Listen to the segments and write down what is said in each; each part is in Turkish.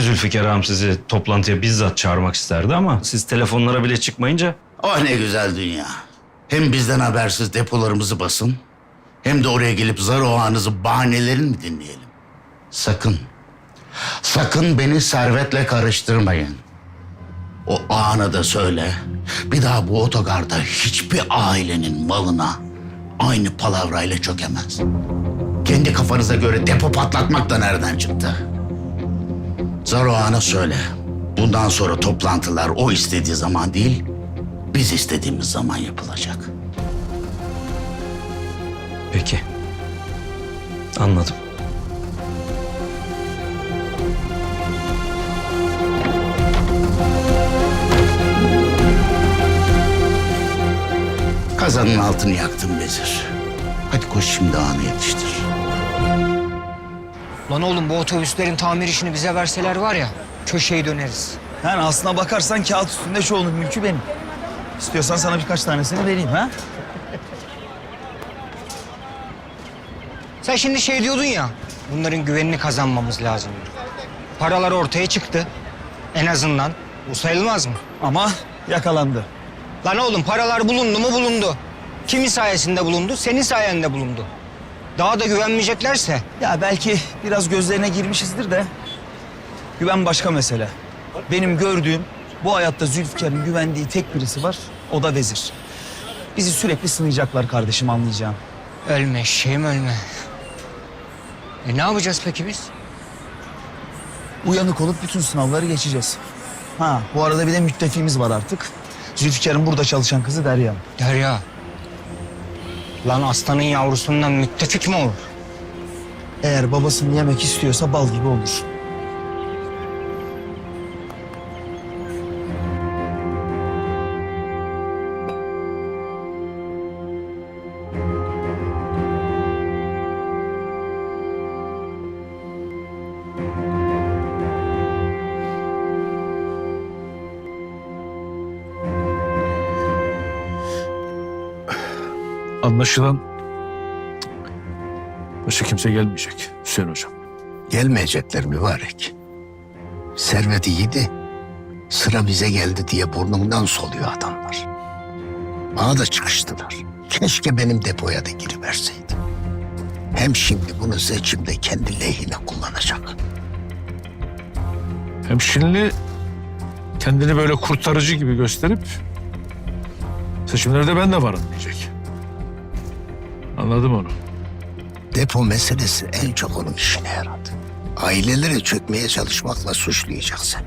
Belki Zülfikar ağam sizi toplantıya bizzat çağırmak isterdi ama siz telefonlara bile çıkmayınca Oh ne güzel dünya. Hem bizden habersiz depolarımızı basın, hem de oraya gelip zar oğanızı bahanelerin mi dinleyelim? Sakın, sakın beni servetle karıştırmayın. O ağana da söyle, bir daha bu otogarda hiçbir ailenin malına aynı palavrayla çökemez. Kendi kafanıza göre depo patlatmak da nereden çıktı? Zar oğana söyle, bundan sonra toplantılar o istediği zaman değil, biz istediğimiz zaman yapılacak. peki. Anladım. Kazanın altını yaktım Vezir. Hadi koş şimdi ağanı yetiştir. Lan oğlum bu otobüslerin tamir işini bize verseler var ya köşeyi döneriz. Yani aslına bakarsan kağıt üstünde çoğunluk mülkü benim. İstiyorsan sana birkaç tanesini vereyim ha? Sen şimdi şey diyordun ya bunların güvenini kazanmamız lazım. Paralar ortaya çıktı. En azından bu sayılmaz mı? Ama yakalandı. Lan oğlum paralar bulundu mu bulundu. Kimin sayesinde bulundu? Senin sayende bulundu. Daha da güvenmeyeceklerse Ya belki biraz gözlerine girmişizdir de güven başka mesele. Benim gördüğüm bu hayatta Zülfikar'ın güvendiği tek birisi var. O da vezir. Bizi sürekli sınayacaklar kardeşim anlayacağım. ölme şeyim ölme. E ne yapacağız peki biz? Uyanık olup bütün sınavları geçeceğiz. Ha bu arada bir de müttefiğimiz var artık. Zülfikar'ın burada çalışan kızı Derya. Derya. Lan aslanın yavrusundan müttefik mi olur? Eğer babasını yemek istiyorsa bal gibi olur. Anlaşılan başka kimse gelmeyecek Hüseyin Hocam. Gelmeyecekler mübarek. Servet iyiydi. Sıra bize geldi diye burnumdan soluyor adamlar. Bana da çıkıştılar. Keşke benim depoya da giriverseydim. Hem şimdi bunu seçimde kendi lehine kullanacak. Hem Şinli kendini böyle kurtarıcı gibi gösterip seçimlerde ben de varım diyecek. Anladım onu. Depo meselesi en çok onun işine yaradı. Ailelere çökmeye çalışmakla suçlayacak sen.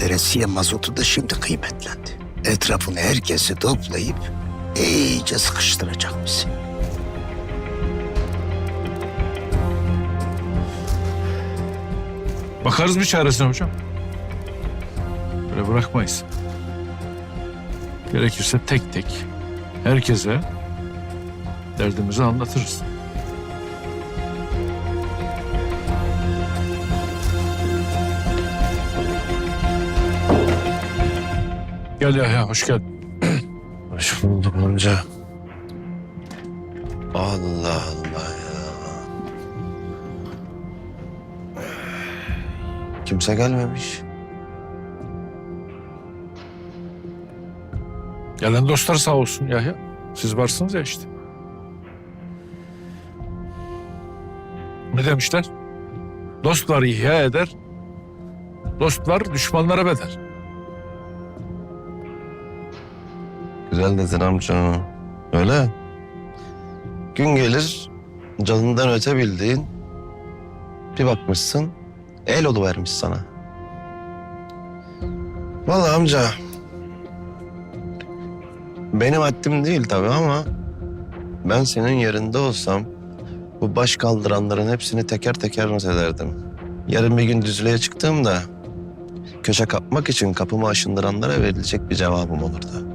Veresiye mazotu da şimdi kıymetlendi. Etrafını herkesi toplayıp iyice sıkıştıracak bizi. Bakarız bir çaresine hocam. Böyle bırakmayız. Gerekirse tek tek herkese derdimizi anlatırız. Gel Yahya, hoş geldin. Hoş bulduk amca. Allah Allah ya. Kimse gelmemiş. Gelen dostlar sağ olsun Yahya. Siz varsınız ya işte. Ne demişler? Dostlar ihya eder, dostlar düşmanlara bedel. Güzel dedin amca. Öyle. Gün gelir canından öte bildiğin bir bakmışsın el vermiş sana. Vallahi amca benim haddim değil tabii ama ben senin yerinde olsam bu baş kaldıranların hepsini teker teker not ederdim. Yarın bir gün düzlüğe çıktığımda köşe kapmak için kapımı aşındıranlara verilecek bir cevabım olurdu.